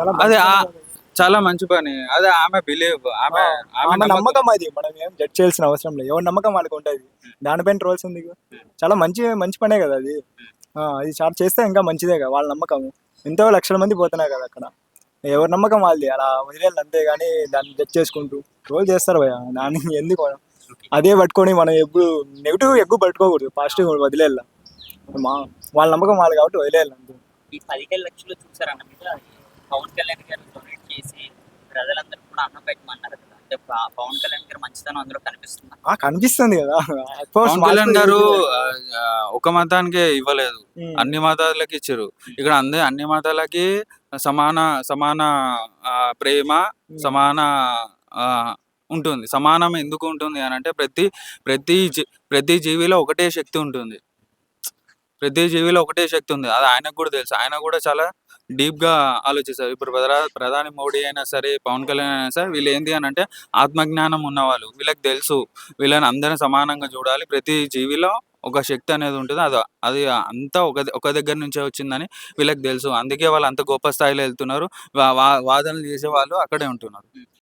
చాలా అదే. చాలా మంచి పని. అదే ఆమె బిలీవ్ ఆమె ఆమె నమ్మకం. అది. మనం ఏం జడ్జ్ చేయాల్సిన అవసరం లేదు. ఎవరి నమ్మకం వాళ్ళకి ఉంటుంది. దానిపైన ట్రోల్స్ ఉంది చాలా మంచి మంచి పనే కదా అది. ఆ, అది చాలా చేస్తే ఇంకా మంచిదే కదా వాళ్ళ నమ్మకం ఎంతో లక్షల మంది పోతున్నారు కదా అక్కడ. ఎవరి నమ్మకం వాళ్ళది. అలా వదిలేయాలి అంతే కానీ దాన్ని జడ్జ్ చేసుకుంటూ ట్రోల్ చేస్తారు భయ దాన్ని ఎందుకు అదే పట్టుకొని మనం ఎప్పుడు నెగిటివ్ ఎక్కువ పట్టుకోకూడదు. పాజిటివ్ వదిలేయాలి. మా వాళ్ళ నమ్మకం వాళ్ళు కాబట్టి వదిలేయాలి అంతే. ఈ పదిహేను లక్షలు చూసారన్న పవన్ కళ్యాణ్ గారు డొనేట్ చేసి ప్రజలందరూ కూడా అన్నం పెట్టమన్నారు కదా. అంటే ప- పవన్ కళ్యాణ్ గారు మంచితనం అందులో కనిపిస్తుంది? ఆ, కనిపిస్తుంది కదా. పవన్ కళ్యాణ్ గారు ఒక మతానికే ఇవ్వలేదు. అన్ని మతాలకి ఇచ్చారు. ఇక్కడ అందే అన్ని మతాలకి సమాన సమాన ఆ, ప్రేమ సమాన ఆ, ఉంటుంది. సమానం ఎందుకు ఉంటుంది అని అంటే ప్రతి ప్రతి జీ- ప్రతి జీవిలో ఒకటే శక్తి ఉంటుంది. ప్రతి జీవిలో ఒకటే శక్తి ఉంది. అది ఆయనకు కూడా తెలుసు. ఆయన కూడా చాలా డీప్గా ఆలోచిస్తారు. ఇప్పుడు ప్రధాని మోడీ అయినా సరే పవన్ కళ్యాణ్ అయినా సరే వీళ్ళు ఏంటి అని అంటే ఆత్మజ్ఞానం ఉన్నవాళ్ళు. వీళ్ళకి తెలుసు. వీళ్ళని అందరిని సమానంగా చూడాలి. ప్రతి జీవిలో ఒక శక్తి అనేది ఉంటుంది. అది అది అంతా ఒక ఒక దగ్గర నుంచే వచ్చిందని వీళ్ళకి తెలుసు. అందుకే వాళ్ళు అంత గొప్ప స్థాయిలో వెళ్తున్నారు. వాదనలు చేసే వాళ్ళు అక్కడే ఉంటున్నారు.